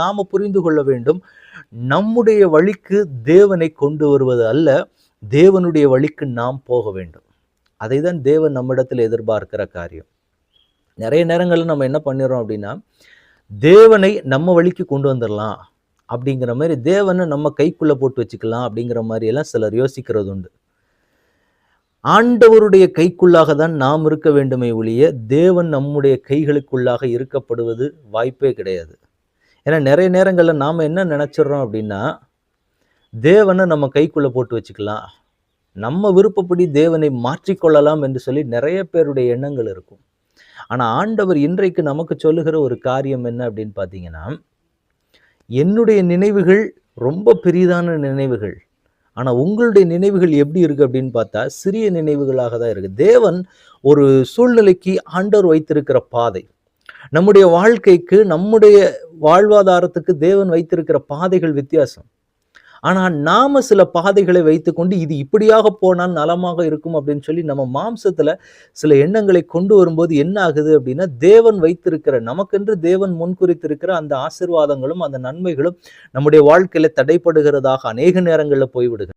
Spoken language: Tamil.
நாம் புரிந்து கொள்ள வேண்டும். நம்முடைய வழிக்கு தேவனை கொண்டு வருவது அல்ல தேவனுடைய வழிக்கு நாம் போக வேண்டும். அதை தான் தேவன் நம்மிடத்தில் எதிர்பார்க்கிற காரியம். நிறைய நேரங்களில் நம்ம என்ன பண்ணிடுறோம் அப்படின்னா தேவனை நம்ம வழிக்கு கொண்டு வந்துடலாம் அப்படிங்கிற மாதிரி தேவனை நம்ம கைக்குள்ளே போட்டு வச்சுக்கலாம் அப்படிங்கிற மாதிரி எல்லாம் சிலர் யோசிக்கிறது உண்டு. ஆண்டவருடைய கைக்குள்ளாக தான் நாம் இருக்க வேண்டுமே ஒழிய தேவன் நம்முடைய கைகளுக்குள்ளாக இருக்கப்படுவது வாய்ப்பே கிடையாது. ஏன்னா நிறைய நேரங்களில் நாம் என்ன நினச்சிடுறோம் அப்படின்னா தேவனை நம்ம கைக்குள்ளே போட்டு வச்சுக்கலாம். நம்ம விருப்பப்படி தேவனை மாற்றிக்கொள்ளலாம் என்று சொல்லி நிறைய பேருடைய எண்ணங்கள் இருக்கும். ஆனால் ஆண்டவர் இன்றைக்கு நமக்கு சொல்லுகிற ஒரு காரியம் என்ன அப்படின்னு பார்த்தீங்கன்னா என்னுடைய நினைவுகள் ரொம்ப பெரிதான நினைவுகள். ஆனால் உங்களுடைய நினைவுகள் எப்படி இருக்குது அப்படின்னு பார்த்தா சிறிய நினைவுகளாக தான் இருக்குது தேவன் ஒரு சூழ்நிலைக்கு ஆண்டவர் வைத்திருக்கிற பாதை. நம்முடைய வாழ்க்கைக்கு நம்முடைய வாழ்வாதாரத்துக்கு தேவன் வைத்திருக்கிற பாதைகள் வித்தியாசம். ஆனால் நாம சில பாதைகளை வைத்துக்கொண்டு இது இப்படியாக போனால் நலமாக இருக்கும் அப்படின்னு சொல்லி நம்ம மாம்சத்துல சில எண்ணங்களை கொண்டு வரும்போது என்ன ஆகுது அப்படின்னா தேவன் வைத்திருக்கிற நமக்கென்று தேவன் முன்குறித்திருக்கிற அந்த ஆசிர்வாதங்களும் அந்த நன்மைகளும் நம்முடைய வாழ்க்கையில தடைப்படுகிறதாக அநேக நேரங்களில் போய்விடுகிறது.